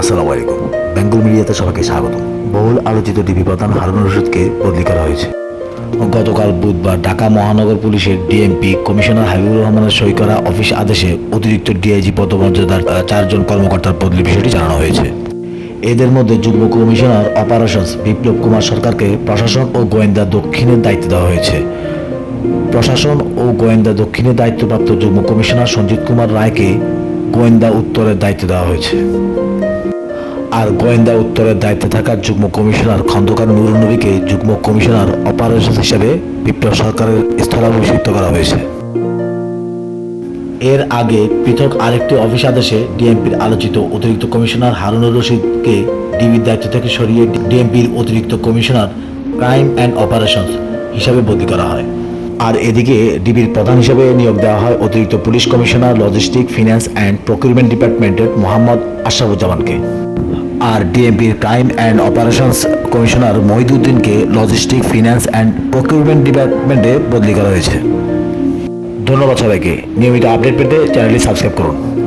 আসসালামু আলাইকুম। বেঙ্গল মিডিয়াতে সবাইকে স্বাগত বহুল আলোচিত ডিবি প্রধান হারুন রশিদকে বদলি করা হয়েছে। গতকাল বুধবার ঢাকা মহানগর পুলিশের ডিএমপি কমিশনার হাবিবুর রহমানের সই করা অফিস আদেশে অতিরিক্ত ডিআইজি পদমর্যাদার চারজন কর্মকর্তার বদলি বিষয়টি জানানো হয়েছে। এদের মধ্যে যুগ্ম কমিশনার অপারেশনস বিপ্লব কুমার সরকারকে প্রশাসন ও গোয়েন্দা দক্ষিণের দায়িত্ব দেওয়া হয়েছে। প্রশাসন ও গোয়েন্দা দক্ষিণের দায়িত্বপ্রাপ্ত যুগ্ম কমিশনার সঞ্জিত কুমার রায়কে গোয়েন্দা উত্তরের দায়িত্ব দেওয়া হয়েছে। আর গোয়েন্দা উত্তরের দায়িত্বে থাকা যুগ্ম কমিশনার খন্দকার নুরুল নবীকে যুগ্ম কমিশনার অপারেশন হিসেবে বিপ্লব সরকারের স্থলাভিষিক্ত করা হয়েছে। এর আগে পৃথক আরেকটি অফিস আদেশে ডিএমপির আলোচিত অতিরিক্ত কমিশনার হারুনুর রশিদকে ডিবির দায়িত্ব থেকে সরিয়ে ডিএমপির অতিরিক্ত কমিশনার ক্রাইম অ্যান্ড অপারেশনস হিসাবে বদলি করা হয়। আর এদিকে ডিবির প্রধান হিসেবে নিয়োগ দেওয়া হয় অতিরিক্ত police commissioner, logistic finance and procurement ডিপার্টমেন্টের মোহাম্মদ আশরাফুজ্জামানকে। আর ডিএমপির ক্রাইম অ্যান্ড অপারেশনস কমিশনার মহিদুদ্দিনকে লজিস্টিক ফিন্যান্স অ্যান্ড প্রকিউরমেন্ট ডিপার্টমেন্টে বদলি করা হয়েছে। ধন্যবাদ সবাইকে। নিয়মিত আপডেট পেতে চ্যানেলটি সাবস্ক্রাইব করুন।